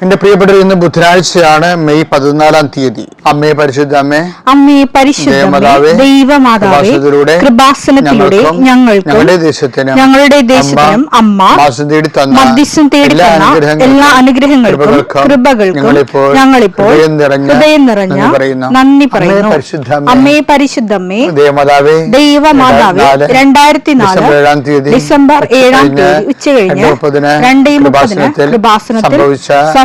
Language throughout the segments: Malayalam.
എന്റെ പ്രിയപ്പെട്ടവർ ഇന്ന് ബുധനാഴ്ചയാണ് മെയ് പതിനാലാം തീയതി അമ്മയെ പരിശുദ്ധ അമ്മേ അമ്മയെ പരിശുദ്ധമേ ദേവമാതാവേ, ദൈവമാതാവേ കൃപാസനത്തിലൂടെ കൃപാസനത്തിലൂടെ ഞങ്ങൾക്ക് ഞങ്ങളുടെ ദേശത്തിനും ഞങ്ങളുടെ ദേശത്തിനും അമ്മ തേടി തന്ന മധ്യസ്ഥം തേടി എല്ലാ തന്ന അനുഗ്രഹങ്ങൾക്കും, എല്ലാ അനുഗ്രഹങ്ങൾക്കും കൃപകൾക്കും കൃപകൾക്കും ഞങ്ങളിപ്പോൾ ഞങ്ങളിപ്പോൾ ഹൃദയം നിറഞ്ഞ നന്ദി പറയുന്നു. പരിശുദ്ധമ്മേ ദേവമാതാവേ ദൈവമാതാവേ രണ്ടായിരത്തി നാല് ഡിസംബർ ഏഴാം തീയതി ഉച്ചകഴിഞ്ഞ് രണ്ടേ മുപ്പതിന് കൃപാസനത്തിൽ സംഭവിച്ച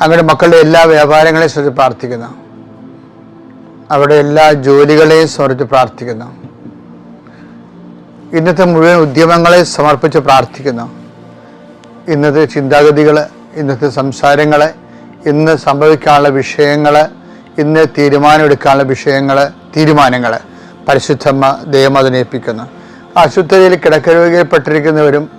അങ്ങയുടെ മക്കളുടെ എല്ലാ വ്യാപാരങ്ങളെയും സ്മരിച്ച് പ്രാർത്ഥിക്കുന്നു. അവരുടെ എല്ലാ ജോലികളെയും സ്മരിച്ച് പ്രാർത്ഥിക്കുന്നു. ഇന്നത്തെ മുഴുവൻ ഉദ്യമങ്ങളെ സമർപ്പിച്ച് പ്രാർത്ഥിക്കുന്നു. ഇന്നത്തെ ചിന്താഗതികൾ ഇന്നത്തെ സംസാരങ്ങൾ ഇന്ന് സംഭവിക്കാനുള്ള വിഷയങ്ങൾ ഇന്ന് തീരുമാനമെടുക്കാനുള്ള വിഷയങ്ങൾ തീരുമാനങ്ങൾ പരിശുദ്ധമ്മ ദൈവം അശുദ്ധതയിൽ ആശുപത്രിയിൽ കിടക്കരോഗ്യപ്പെട്ടിരിക്കുന്നവരും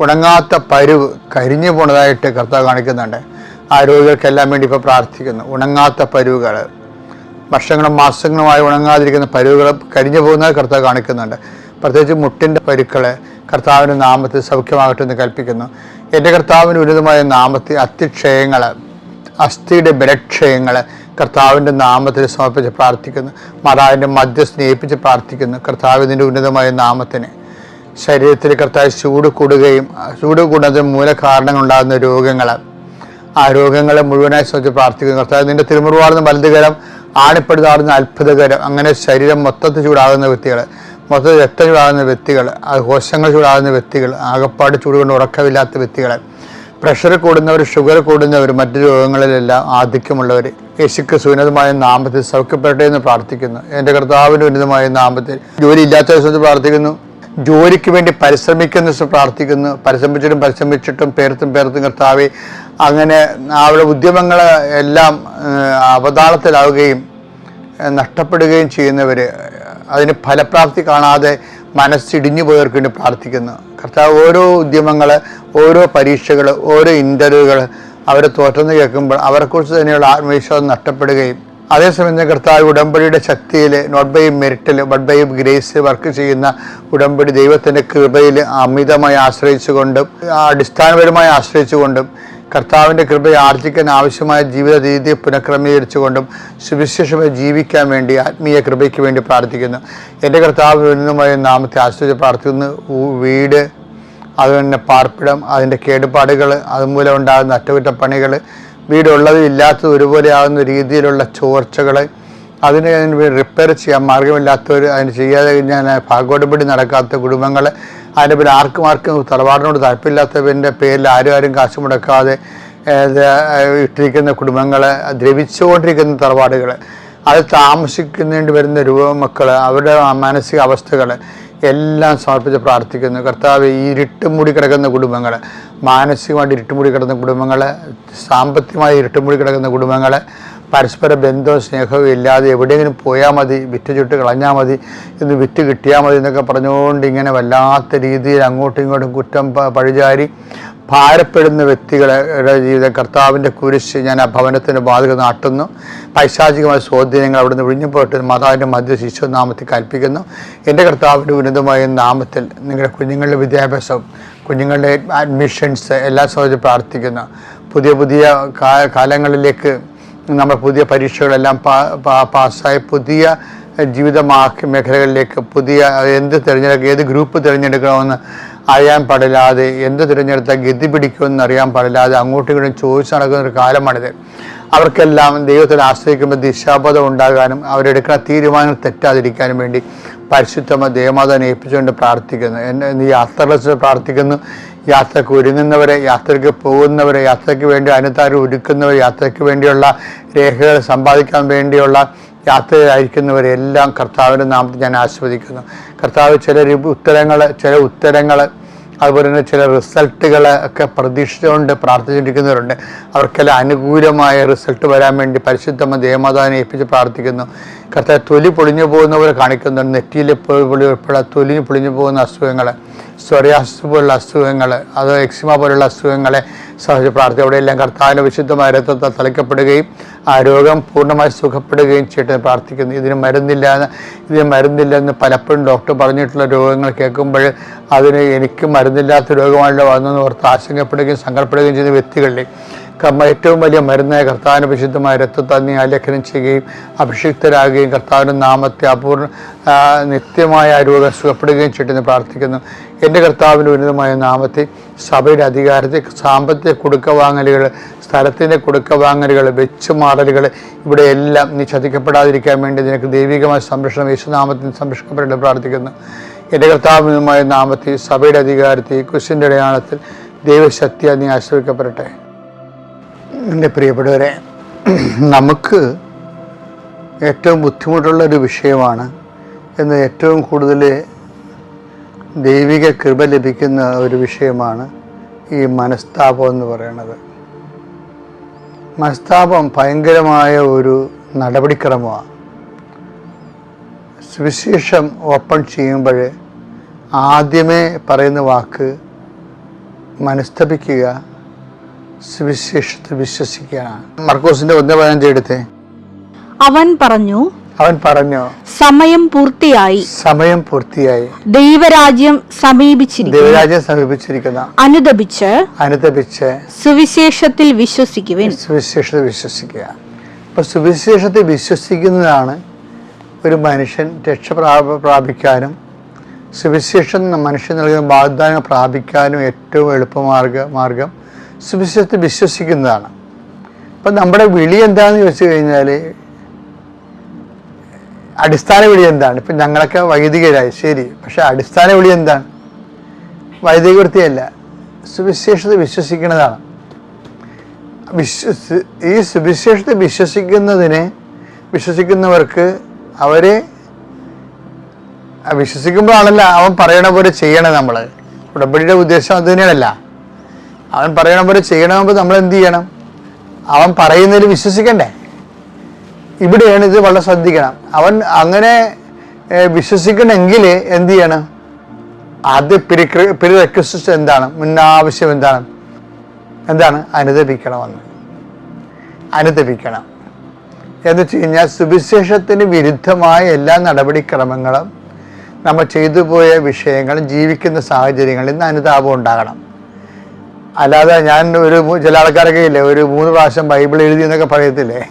ഉണങ്ങാത്ത പരുവ് കരിഞ്ഞു പോണതായിട്ട് കർത്താവ് കാണിക്കുന്നുണ്ട്. ആ രോഗികൾക്കെല്ലാം വേണ്ടി ഇപ്പോൾ പ്രാർത്ഥിക്കുന്നു. ഉണങ്ങാത്ത പരുവുകൾ വർഷങ്ങളും മാസങ്ങളുമായി ഉണങ്ങാതിരിക്കുന്ന പരുവുകൾ കരിഞ്ഞു പോകുന്നത് കർത്താവ് കാണിക്കുന്നുണ്ട്. പ്രത്യേകിച്ച് മുട്ടിന്റെ പരുക്കൾ കർത്താവിന്റെ നാമത്തിൽ സൗഖ്യമാകട്ടെ എന്ന് കൽപ്പിക്കുന്നു. എന്റെ കർത്താവിന്റെ ഉന്നതമായ നാമത്തിൽ അത്യക്ഷയങ്ങൾ അസ്ഥിയുടെ ബലക്ഷയങ്ങൾ കർത്താവിന്റെ നാമത്തിൽ സമർപ്പിച്ച് പ്രാർത്ഥിക്കുന്നു. മാതാവിന്റെ മധ്യ സ്നേഹിപ്പിച്ച് പ്രാർത്ഥിക്കുന്നു. കർത്താവിന്റെ ഉന്നതമായ നാമത്തിന്. ശരീരത്തിൽ കർത്താവ് ചൂട് കൂടുകയും ചൂട് കൂടുന്നതിന് മൂല കാരണങ്ങളുണ്ടാകുന്ന രോഗങ്ങൾ ആ രോഗങ്ങളെ മുഴുവനായി ശ്രദ്ധിച്ച് പ്രാർത്ഥിക്കുന്നു. കർത്താവ് നിന്റെ തിരുമുറുവാടുന്ന വലുതുകരം ആണിപ്പെടുത്താടുന്ന അത്ഭുതകരം. അങ്ങനെ ശരീരം മൊത്തത്തിൽ ചൂടാകുന്ന വ്യക്തികൾ മൊത്തത്തിൽ രക്തം ചൂടാകുന്ന വ്യക്തികൾ കോശങ്ങൾ ചൂടാകുന്ന വ്യക്തികൾ ആകപ്പാട് ചൂട് കൊണ്ട് ഉറക്കമില്ലാത്ത വ്യക്തികൾ പ്രഷർ കൂടുന്നവർ ഷുഗർ കൂടുന്നവർ മറ്റു രോഗങ്ങളിലെല്ലാം ആധിക്യമുള്ളവർ യേശുക്ക് സുനതമായ നാമത്തിൽ സൗഖ്യപ്പെടട്ടെ എന്ന് പ്രാർത്ഥിക്കുന്നു. എന്റെ കർത്താവിന്റെ ഉന്നതമായ നാമത്തിൽ ജോലി ഇല്ലാത്ത ദിവസത്തിൽ പ്രാർത്ഥിക്കുന്നു. ജോലിക്ക് വേണ്ടി പരിശ്രമിക്കുന്ന പ്രാർത്ഥിക്കുന്നു. പരിശ്രമിച്ചിട്ടും പരിശ്രമിച്ചിട്ടും പേർത്തും പേർത്തും കർത്താവെ അങ്ങനെ അവരുടെ ഉദ്യമങ്ങൾ എല്ലാം അവതാളത്തിലാവുകയും നഷ്ടപ്പെടുകയും ചെയ്യുന്നവർ അതിന് ഫലപ്രാപ്തി കാണാതെ മനസ്സിടിഞ്ഞു പോയവർക്ക് വേണ്ടി പ്രാർത്ഥിക്കുന്നു. കർത്താവ് ഓരോ ഉദ്യമങ്ങൾ ഓരോ പരീക്ഷകൾ ഓരോ ഇന്റർവ്യൂകൾ അവരെ തോറ്റെന്ന് കേൾക്കുമ്പോൾ അവരെക്കുറിച്ച് തന്നെയുള്ള ആത്മവിശ്വാസം നഷ്ടപ്പെടുകയും അതേസമയം തന്നെ കർത്താവ് ഉടമ്പടിയുടെ ശക്തിയിൽ നോട്ട് ബൈ മെറിറ്റിൽ ബട്ട് ബൈ ഗ്രേസ് വർക്ക് ചെയ്യുന്ന ഉടമ്പടി ദൈവത്തിന്റെ കൃപയിൽ അമിതമായി ആശ്രയിച്ചുകൊണ്ടും അടിസ്ഥാനപരമായി ആശ്രയിച്ചുകൊണ്ടും കർത്താവിന്റെ കൃപയെ ആർജിക്കാൻ ആവശ്യമായ ജീവിത രീതി പുനഃക്രമീകരിച്ചുകൊണ്ടും സുവിശേഷമായി ജീവിക്കാൻ വേണ്ടി ആത്മീയ കൃപയ്ക്ക് വേണ്ടി പ്രാർത്ഥിക്കുന്നു. എന്റെ കർത്താവ് ഉന്നതമായ നാമത്തെ ആശ്രയിച്ച് പ്രാർത്ഥിക്കുന്നു. വീട് അതുതന്നെ പാർപ്പിടം അതിന്റെ കേടുപാടുകൾ അതുമൂലം ഉണ്ടാകുന്ന അറ്റകുറ്റപ്പണികൾ വീടുള്ളതും ഇല്ലാത്തതും ഒരുപോലെ ആകുന്ന രീതിയിലുള്ള ചോർച്ചകൾ അതിന് റിപ്പയർ ചെയ്യാൻ മാർഗമില്ലാത്തവർ അതിന് ചെയ്യാതെ ഞാൻ ഭാഗോടുപടി നടക്കാത്ത കുടുംബങ്ങൾ അതിന്റെ പേര് ആർക്കും ആർക്കും തറവാടിനോട് താല്പര്യമില്ലാത്തവന്റെ പേരിൽ ആരും ആരും കാശ് മുടക്കാതെ ഇട്ടിരിക്കുന്ന കുടുംബങ്ങൾ ദ്രവിച്ചുകൊണ്ടിരിക്കുന്ന തറവാടുകൾ അത് താമസിക്കുന്നതിന് വരുന്ന രൂപമക്കൾ അവരുടെ മാനസിക അവസ്ഥകൾ എല്ലാം സമർപ്പിച്ച് പ്രാർത്ഥിക്കുന്നു. കർത്താവ് ഈ ഇരുട്ടുമൂടി കിടക്കുന്ന കുടുംബങ്ങൾ മാനസികമായിട്ട് ഇരുട്ടുമൂടി കിടക്കുന്ന കുടുംബങ്ങൾ സാമ്പത്തികമായി ഇരുട്ടുമൂടി കിടക്കുന്ന കുടുംബങ്ങൾ പരസ്പര ബന്ധവും സ്നേഹവും ഇല്ലാതെ എവിടെയെങ്കിലും പോയാൽ മതി വിറ്റ് ചുട്ട് കളഞ്ഞാൽ മതി ഇന്ന് വിറ്റ് കിട്ടിയാൽ മതി എന്നൊക്കെ പറഞ്ഞുകൊണ്ട് ഇങ്ങനെ വല്ലാത്ത രീതിയിൽ അങ്ങോട്ടും ഇങ്ങോട്ടും കുറ്റം പഴിചാരി ഭാരപ്പെടുന്ന വ്യക്തികളുടെ ജീവിതം കർത്താവിന്റെ കുരിശ് ഞാൻ ആ ഭവനത്തിന്റെ ബാധക നാട്ടുന്നു പൈശാചികമായ സ്വാധീനങ്ങൾ അവിടുന്ന് വിഴിഞ്ഞു പോയിട്ട് മാതാവിന്റെ മധ്യ ശിശു നാമത്തിൽ കൽപ്പിക്കുന്നു. എന്റെ കർത്താവിന്റെ ഉന്നതമായ നാമത്തിൽ നിങ്ങളുടെ കുഞ്ഞുങ്ങളുടെ വിദ്യാഭ്യാസം കുഞ്ഞുങ്ങളുടെ അഡ്മിഷൻസ് എല്ലാം സംബന്ധിച്ച് പ്രാർത്ഥിക്കുന്നു. പുതിയ പുതിയ കാലങ്ങളിലേക്ക് നമ്മൾ പുതിയ പരീക്ഷകളെല്ലാം പാസ്സായി പുതിയ ജീവിത മേഖലകളിലേക്ക് പുതിയ എന്ത് തിരഞ്ഞെടുക്കുക ഏത് ഗ്രൂപ്പ് തിരഞ്ഞെടുക്കണമെന്ന് അറിയാൻ പാടില്ലാതെ എന്ത് തിരഞ്ഞെടുത്താൽ ഗതി പിടിക്കുമെന്ന് അറിയാൻ പാടില്ലാതെ അങ്ങോട്ടും ഇങ്ങോട്ടും ചോദിച്ചു നടക്കുന്ന ഒരു കാലമാണിത്. അവർക്കെല്ലാം ദൈവത്തിൽ ആശ്രയിക്കുമ്പോൾ ദിശാബോധം ഉണ്ടാകാനും അവരെടുക്കുന്ന തീരുമാനങ്ങൾ തെറ്റാതിരിക്കാനും വേണ്ടി പരിശുദ്ധമ ദേവമാതാവിനെ ഏൽപ്പിച്ചുകൊണ്ട് പ്രാർത്ഥിക്കുന്നു. എന്നെ നീ യാത്രകളെ പ്രാർത്ഥിക്കുന്നു. യാത്രയ്ക്ക് ഒരുങ്ങുന്നവരെ യാത്രയ്ക്ക് പോകുന്നവരെ യാത്രയ്ക്ക് വേണ്ടി അനുതാരം ഒരുക്കുന്നവർ യാത്രയ്ക്ക് വേണ്ടിയുള്ള രേഖകൾ സമ്പാദിക്കാൻ വേണ്ടിയുള്ള യാത്രയായിരിക്കുന്നവരെല്ലാം കർത്താവിന്റെ നാമത്തിൽ ഞാൻ ആസ്വദിക്കുന്നു കർത്താവ് ചില ഉത്തരങ്ങൾ ചില ഉത്തരങ്ങൾ അതുപോലെ തന്നെ ചില റിസൾട്ടുകൾ ഒക്കെ പ്രതീക്ഷിച്ചുകൊണ്ട് പ്രാർത്ഥിച്ചിരിക്കുന്നവരുണ്ട് അവർക്കെല്ലാം അനുകൂലമായ റിസൾട്ട് വരാൻ വേണ്ടി പരിശുദ്ധമ്മ ദേവമാതാവിനെ ഏൽപ്പിച്ച് പ്രാർത്ഥിക്കുന്നു. കർത്താവ് തൊലി പൊളിഞ്ഞു പോകുന്നവരെ കാണിക്കുന്നുണ്ട്. നെറ്റിയിൽ ഉൾപ്പെടെ തൊലി പൊളിഞ്ഞു പോകുന്ന അസുഖങ്ങൾ സ്വരാസ് പോലുള്ള അസുഖങ്ങൾ അതോ എക്സിമ പോലുള്ള അസുഖങ്ങളെ സഹജ പ്രാർത്ഥന അവിടെയെല്ലാം കർത്താവിന്റെ വിശുദ്ധമായ രക്തത്താൽ തളിക്കപ്പെടുകയും ആ രോഗം പൂർണമായി സുഖപ്പെടുകയും ചെയ്യട്ടെ പ്രാർത്ഥിക്കുന്നു. ഇതിന് മരുന്നില്ല എന്ന് ഇതിന് മരുന്നില്ല എന്ന് പലപ്പോഴും ഡോക്ടർ പറഞ്ഞിട്ടുള്ള രോഗങ്ങൾ കേൾക്കുമ്പോൾ അതിന് എനിക്ക് മരുന്നില്ലാത്ത രോഗമാണല്ലോ വന്നെന്ന് ഓർത്ത് ആശങ്കപ്പെടുകയും സങ്കടപ്പെടുകയും ചെയ്യുന്ന വ്യക്തികളിലെ കമ്മ ഏറ്റവും വലിയ മരുന്നായ കർത്താവിന് വിശുദ്ധമായ രക്തത്താൽ നീ ആലേഖനം ചെയ്യുകയും അഭിഷിക്തരാകുകയും കർത്താവിന്റെ നാമത്തെ അപൂർണ നിത്യമായ രോഗം സുഖപ്പെടുകയും ചെയ്തെന്ന് പ്രാർത്ഥിക്കുന്നു. എന്റെ കർത്താവിന്റെ ഉന്നതമായ നാമത്തെ സഭയുടെ അധികാരത്തെ സാമ്പത്തിക കൊടുക്കവാങ്ങലുകൾ സ്ഥലത്തിന്റെ കൊടുക്ക വാങ്ങലുകൾ വെച്ച് മാറലുകൾ ഇവിടെ എല്ലാം നീ ചതിക്കപ്പെടാതിരിക്കാൻ വേണ്ടി നിനക്ക് ദൈവികമായ സംരക്ഷണം യേശുനാമത്തിൽ സംരക്ഷിക്കപ്പെടേണ്ട പ്രാർത്ഥിക്കുന്നു. എന്റെ കർത്താവിനുമായ നാമത്തിൽ സഭയുടെ അധികാരത്തെ കുശിന്റെ അടയാളത്തിൽ ദൈവശക്തി നീ ആശ്രയിക്കപ്പെടട്ടെ എന്റെ പ്രിയപ്പെട്ടവരെ നമുക്ക് ഏറ്റവും ബുദ്ധിമുട്ടുള്ള ഒരു വിഷയമാണ് എന്ന് ഏറ്റവും കൂടുതൽ ദൈവിക കൃപ ലഭിക്കുന്ന ഒരു വിഷയമാണ് ഈ മനസ്താപം എന്ന് പറയുന്നത്. മനസ്താപം ഭയങ്കരമായ ഒരു നടപടിക്രമമാണ്. സുവിശേഷം ഓപ്പൺ ചെയ്യുമ്പോൾ ആദ്യമേ പറയുന്ന വാക്ക് മനസ്തപിക്കുക സുവിശേഷത്തിൽ വിശ്വസിക്കുകയാണ് മർക്കോസിന്റെ ഒന്നേ പതിനഞ്ച് എടുത്തേ അവൻ പറഞ്ഞു അവൻ പറഞ്ഞു സമയം പൂർത്തിയായി. സമയം പൂർത്തിയായി. ദൈവരാജ്യം സമീപിച്ചിരിക്കുന്നു. ദൈവരാജ്യം സമീപിച്ചിരിക്കുന്ന. അനുദപിച്ച് അനുദപിച്ച് സുവിശേഷത്തിൽ വിശ്വസിക്കുക സുവിശേഷത്തിൽ വിശ്വസിക്കുക. അപ്പൊ സുവിശേഷത്തിൽ വിശ്വസിക്കുന്നതാണ് ഒരു മനുഷ്യൻ രക്ഷ പ്രാപിക്കാനും സുവിശേഷം മനുഷ്യൻ നൽകുന്ന വാഗ്ദാനം പ്രാപിക്കാനും ഏറ്റവും എളുപ്പമാർഗ മാർഗം സുവിശേഷത്തെ വിശ്വസിക്കുന്നതാണ്. അപ്പം നമ്മുടെ വിളി എന്താണെന്ന് ചോദിച്ചു കഴിഞ്ഞാൽ അടിസ്ഥാന വിളി എന്താണ്? ഇപ്പം ഞങ്ങളൊക്കെ വൈദികരായി ശരി. പക്ഷേ അടിസ്ഥാന വിളി എന്താണ്? വൈദിക വൃത്തിയല്ല സുവിശേഷത്തെ വിശ്വസിക്കുന്നതാണ്. വിശ്വസി ഈ സുവിശേഷത്തെ വിശ്വസിക്കുന്നതിന് വിശ്വസിക്കുന്നവർക്ക് അവരെ വിശ്വസിക്കുമ്പോഴാണല്ലോ അവൻ പറയണ പോലെ ചെയ്യണേ നമ്മൾ ഉടമ്പടിയുടെ ഉദ്ദേശം അത് തന്നെയാണല്ല. അവൻ പറയണ പോലെ ചെയ്യണമെങ്കിൽ നമ്മൾ എന്ത് ചെയ്യണം? അവൻ പറയുന്നതിൽ വിശ്വസിക്കണ്ടേ? ഇവിടെയാണ് ഇത് വളരെ ശ്രദ്ധിക്കണം. അവൻ അങ്ങനെ വിശ്വസിക്കണമെങ്കിൽ എന്ത് ചെയ്യണം? ആദ്യ പിരി റിക്വസ്റ്റ് എന്താണ്? മുന്നാവശ്യം എന്താണ്? എന്താണ്? അനുദപിക്കണമെന്ന്. അനുദപിക്കണം. എന്ന് വെച്ച് കഴിഞ്ഞാൽ സുവിശേഷത്തിന് വിരുദ്ധമായ എല്ലാ നടപടിക്രമങ്ങളും നമ്മൾ ചെയ്തു പോയ വിഷയങ്ങളും ജീവിക്കുന്ന സാഹചര്യങ്ങളിൽ നിന്ന് അനുതാപം ഉണ്ടാകണം. അല്ലാതെ ഞാൻ ഒരു ചില ആൾക്കാരൊക്കെ ഇല്ലേ ഒരു മൂന്ന് പ്രാവശ്യം ബൈബിൾ എഴുതി എന്നൊക്കെ പറയത്തില്ലേ?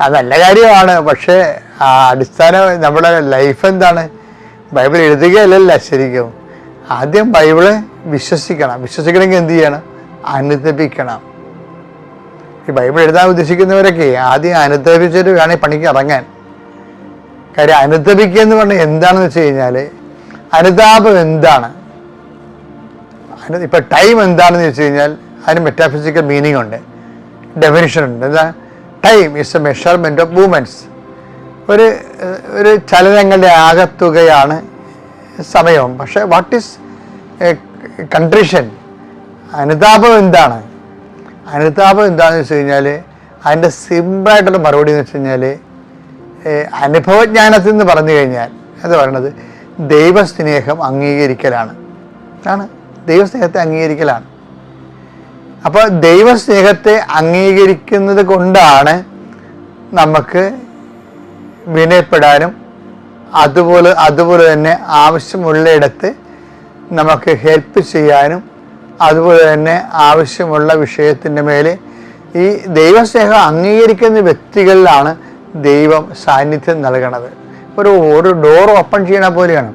അത് നല്ല കാര്യമാണ് പക്ഷേ ആ അടിസ്ഥാനം നമ്മുടെ ലൈഫ് എന്താണ്? ബൈബിൾ എഴുതുകയല്ലല്ല ശരിക്കും. ആദ്യം ബൈബിൾ വിശ്വസിക്കണം. വിശ്വസിക്കണമെങ്കിൽ എന്ത് ചെയ്യണം? അനുദപിക്കണം. ഈ ബൈബിൾ എഴുതാൻ ഉദ്ദേശിക്കുന്നവരൊക്കെ ആദ്യം അനുദപിച്ചിട്ട് വേണേൽ പണിക്ക് ഇറങ്ങാൻ. കാര്യം അനുദപിക്കുക എന്ന് പറഞ്ഞാൽ എന്താണെന്ന് വെച്ച് കഴിഞ്ഞാൽ അനുതാപം എന്താണ്? അനു ഇപ്പം ടൈം എന്താണെന്ന് വെച്ച് കഴിഞ്ഞാൽ അതിന് മെറ്റാഫിസിക്കൽ മീനിങ് ഉണ്ട്. ഡെഫിനിഷൻ ഉണ്ട്. എന്താ? Time is a measurement of moments ഒരു ഒരു ചലനങ്ങളുടെ ആകത്തുകയാണ് സമയം പക്ഷേ വാട്ട് ഈസ് കൺട്രീഷൻ അനുതാപം എന്താണ്? അനുതാപം എന്താണെന്ന് വെച്ച് കഴിഞ്ഞാൽ അതിന്റെ സിമ്പിളായിട്ടുള്ള മറുപടി എന്ന് വെച്ച് കഴിഞ്ഞാൽ അനുഭവജ്ഞാനത്തിൽ നിന്ന് പറഞ്ഞു കഴിഞ്ഞാൽ അത് പറയണത്? ദൈവസ്നേഹം അംഗീകരിക്കലാണ്. ആണ്. ദൈവസ്നേഹത്തെ അംഗീകരിക്കലാണ്. അപ്പോൾ ദൈവസ്നേഹത്തെ അംഗീകരിക്കുന്നത് കൊണ്ടാണ് നമുക്ക് വിനയപ്പെടാനും അതുപോലെ അതുപോലെ തന്നെ ആവശ്യമുള്ളയിടത്ത് നമുക്ക് ഹെൽപ്പ് ചെയ്യാനും അതുപോലെ തന്നെ ആവശ്യമുള്ള വിഷയത്തിന്റെ മേലെ ഈ ദൈവസ്നേഹം അംഗീകരിക്കുന്ന വ്യക്തികളിലാണ് ദൈവം സാന്നിധ്യം നൽകണത്. ഒരു ഒരു ഡോർ ഓപ്പൺ ചെയ്യണ പോലെയാണ്.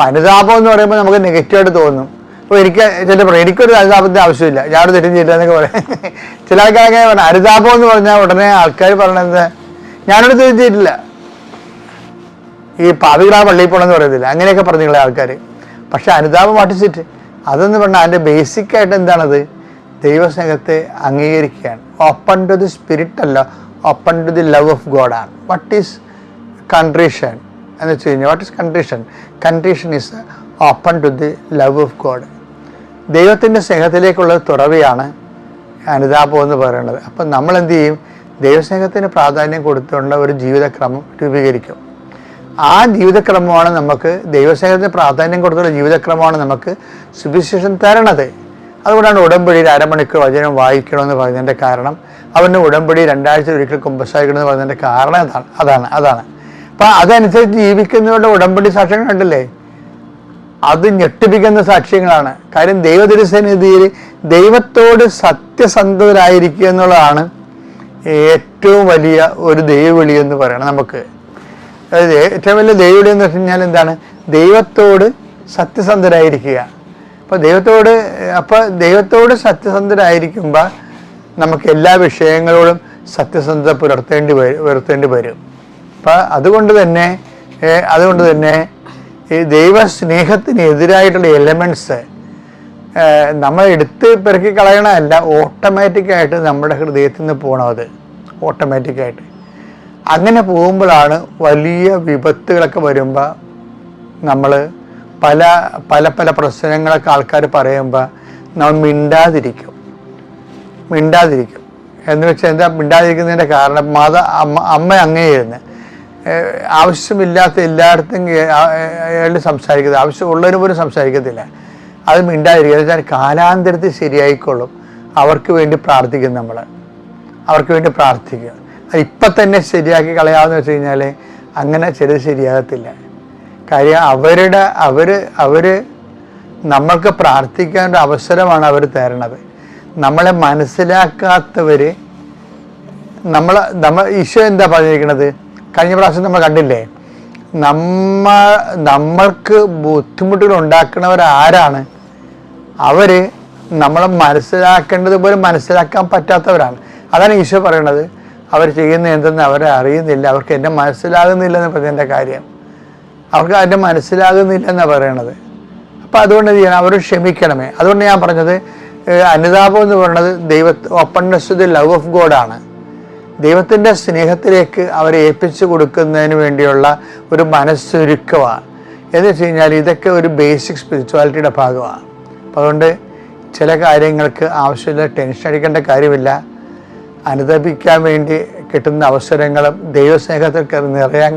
പനിതാപം എന്ന് പറയുമ്പോൾ നമുക്ക് നെഗറ്റീവായിട്ട് തോന്നും. അപ്പോൾ എനിക്ക് ചില പറയും എനിക്കൊരു അനുതാപത്തിന്റെ ആവശ്യമില്ല. ഞാനൊരു തെറ്റും ചെയ്യില്ല എന്നൊക്കെ പറയും. ചില ആൾക്കാരൊക്കെ പറഞ്ഞു അനുതാപം എന്ന് പറഞ്ഞാൽ ഉടനെ ആൾക്കാർ പറയണത് ഞാനൊരു തെറ്റും ചെയ്തിട്ടില്ല. ഈ പാവികളാ പള്ളിയിൽ പോകണമെന്ന് പറയത്തില്ല. അങ്ങനെയൊക്കെ പറഞ്ഞുള്ള ആൾക്കാർ പക്ഷെ അനുതാപം പാട്ടിച്ചിട്ട് അതെന്ന് പറഞ്ഞാൽ അതിന്റെ ബേസിക് ആയിട്ട് എന്താണത്? ദൈവസ്നേഹത്തെ അംഗീകരിക്കുകയാണ്. ഓപ്പൺ ടു ദി സ്പിരിറ്റ് അല്ല open to the love of God ആണ്. വട്ട് ഈസ് കൺട്രീഷൻ എന്ന് വെച്ച് കഴിഞ്ഞാൽ what is condition condition is open to the love of God ദൈവത്തിന്റെ സ്നേഹത്തിലേക്കുള്ള തുറവിയാണ് അനുതാപം എന്ന് പറയുന്നത്. അപ്പം നമ്മൾ എന്ത് ചെയ്യും? ദൈവസ്നേഹത്തിന് പ്രാധാന്യം കൊടുത്തുള്ള ഒരു ജീവിതക്രമം രൂപീകരിക്കും. ആ ജീവിതക്രമമാണ് നമുക്ക് ദൈവസ്നേഹത്തിന് പ്രാധാന്യം കൊടുത്തുള്ള ജീവിതക്രമമാണ് നമുക്ക് സുവിശേഷം തരണത്. അതുകൊണ്ടാണ് ഉടമ്പടിയിൽ അരമണിക്കൂർ വചനം വായിക്കണമെന്ന് പറയുന്നതിന്റെ കാരണം. അവന്റെ ഉടമ്പടി രണ്ടാഴ്ച ഒരിക്കൽ കുമ്പസാരിക്കണമെന്ന് പറയുന്നതിന്റെ കാരണം അതാണ്. അതാണ് അതാണ്. അപ്പം അതനുസരിച്ച് ജീവിക്കുന്നവരുടെ ഉടമ്പടി സാക്ഷ്യങ്ങൾ കണ്ടില്ലേ? അത് ഞെട്ടിപ്പിക്കുന്ന സാക്ഷ്യങ്ങളാണ്. കാര്യം ദൈവതിരുസന്നിധിയിൽ ദൈവത്തോട് സത്യസന്ധരായിരിക്കുക എന്നുള്ളതാണ് ഏറ്റവും വലിയ ഒരു ദൈവവിളി എന്ന് പറയണം നമുക്ക്. അതായത് ഏറ്റവും വലിയ ദൈവവിളി എന്ന് വെച്ച് എന്താണ്? ദൈവത്തോട് സത്യസന്ധരായിരിക്കുക. അപ്പോൾ ദൈവത്തോട് അപ്പോൾ ദൈവത്തോട് സത്യസന്ധരായിരിക്കുമ്പോൾ നമുക്ക് എല്ലാ വിഷയങ്ങളോടും സത്യസന്ധത പുലർത്തേണ്ടി വരും പുലർത്തേണ്ടി വരും. അപ്പം അതുകൊണ്ട് തന്നെ അതുകൊണ്ട് തന്നെ ഈ ദൈവ സ്നേഹത്തിന് എതിരായിട്ടുള്ള എലമെന്റ്സ് നമ്മൾ എടുത്ത് പെറുക്കി കളയണമല്ല ഓട്ടോമാറ്റിക്കായിട്ട് നമ്മുടെ ഹൃദയത്തിൽ നിന്ന് പോകണം അത്. ഓട്ടോമാറ്റിക്കായിട്ട് അങ്ങനെ പോകുമ്പോഴാണ് വലിയ വിപത്തുകളൊക്കെ വരുമ്പോൾ നമ്മൾ പല പല പല പ്രശ്നങ്ങളൊക്കെ ആൾക്കാർ പറയുമ്പോൾ നമ്മൾ മിണ്ടാതിരിക്കും. മിണ്ടാതിരിക്കും. എന്ന് വെച്ചാൽ എന്താ മിണ്ടാതിരിക്കുന്നതിന്റെ കാരണം? മത അമ്മ അമ്മ അങ്ങേയിരുന്ന്. ആവശ്യമില്ലാത്ത എല്ലായിടത്തും അയാൾ സംസാരിക്കുന്നത് ആവശ്യമുള്ളവർ പോലും സംസാരിക്കത്തില്ല. അത് മിണ്ടാതിരിക്കുക. വെച്ചാൽ കാലാന്തരത്തിൽ ശരിയായിക്കൊള്ളും. അവർക്ക് വേണ്ടി പ്രാർത്ഥിക്കും നമ്മൾ അവർക്ക് വേണ്ടി പ്രാർത്ഥിക്കുക അത് ഇപ്പം തന്നെ ശരിയാക്കി കളയാമെന്ന് വെച്ച് കഴിഞ്ഞാൽ അങ്ങനെ ചിലത് ശരിയാകത്തില്ല. കാര്യം അവരുടെ അവർ അവർ നമ്മൾക്ക് പ്രാർത്ഥിക്കേണ്ട അവസരമാണ് അവർ തരണത്. നമ്മളെ മനസ്സിലാക്കാത്തവർ നമ്മൾ നമ്മൾ ഈശോ എന്താ പറഞ്ഞിരിക്കുന്നത് കഴിഞ്ഞ പ്രാവശ്യം നമ്മൾ കണ്ടില്ലേ? നമ്മ നമ്മൾക്ക് ബുദ്ധിമുട്ടുകൾ ഉണ്ടാക്കുന്നവർ ആരാണ് അവർ നമ്മളെ മനസ്സിലാക്കേണ്ടത് പോലും മനസ്സിലാക്കാൻ പറ്റാത്തവരാണ്. അതാണ് ഈശോ പറയണത്. അവർ ചെയ്യുന്ന എന്തെന്ന് അവരെ അറിയുന്നില്ല. അവർക്ക് എന്നെ മനസ്സിലാകുന്നില്ല എന്ന് പറഞ്ഞതിന്റെ കാര്യം. അവർക്ക് അതിന്റെ മനസ്സിലാകുന്നില്ല എന്നാണ് പറയണത്. അപ്പോൾ അതുകൊണ്ട് എന്ത് ചെയ്യണം? അവർ ക്ഷമിക്കണമേ. അതുകൊണ്ട് ഞാൻ പറഞ്ഞത് അനുതാപം എന്ന് പറയുന്നത് ദൈവ openness to the love of ഗോഡാണ്. ദൈവത്തിന്റെ സ്നേഹത്തിലേക്ക് അവരെ ഏൽപ്പിച്ചു കൊടുക്കുന്നതിന് വേണ്ടിയുള്ള ഒരു മനസ്സൊരുക്കമാണ് എന്ന് വെച്ച് കഴിഞ്ഞാൽ ഇതൊക്കെ ഒരു ബേസിക് സ്പിരിച്വാലിറ്റിയുടെ ഭാഗമാണ്. അപ്പോൾ അതുകൊണ്ട് ചില കാര്യങ്ങൾക്ക് ആവശ്യമില്ല ടെൻഷൻ അടിക്കേണ്ട കാര്യമില്ല. അനുദപിക്കാൻ വേണ്ടി കിട്ടുന്ന അവസരങ്ങളും ദൈവസ്നേഹത്തിൽ നിറയാൻ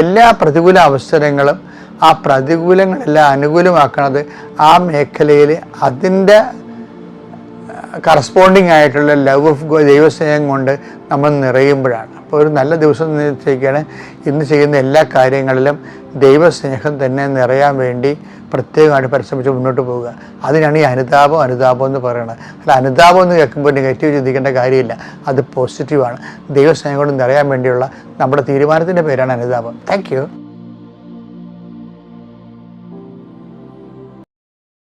എല്ലാ പ്രതികൂല അവസരങ്ങളും ആ പ്രതികൂലങ്ങളെല്ലാം അനുകൂലമാക്കുന്നത് ആ മേഖലയിൽ അതിന്റെ കറസ്പോണ്ടിങ് ആയിട്ടുള്ള ലവ് ഓഫ് ദൈവസ്നേഹം കൊണ്ട് നമ്മൾ നിറയുമ്പോഴാണ്. അപ്പോൾ ഒരു നല്ല ദിവസം നിശ്ചയിക്കുകയാണ് ഇന്ന് ചെയ്യുന്ന എല്ലാ കാര്യങ്ങളിലും ദൈവസ്നേഹം തന്നെ നിറയാൻ വേണ്ടി പ്രത്യേകമായിട്ട് പരിശ്രമിച്ച് മുന്നോട്ട് പോവുക. അതിനാണ് ഈ അനുതാപം അനുതാപം എന്ന് പറയുന്നത്. അല്ല അനുതാപം എന്ന് കേൾക്കുമ്പോൾ നെഗറ്റീവ് ചിന്തിക്കേണ്ട കാര്യമില്ല. അത് പോസിറ്റീവാണ് ദൈവസ്നേഹം കൊണ്ട് നിറയാൻ വേണ്ടിയുള്ള നമ്മുടെ തീരുമാനത്തിന്റെ പേരാണ് അനുതാപം. താങ്ക്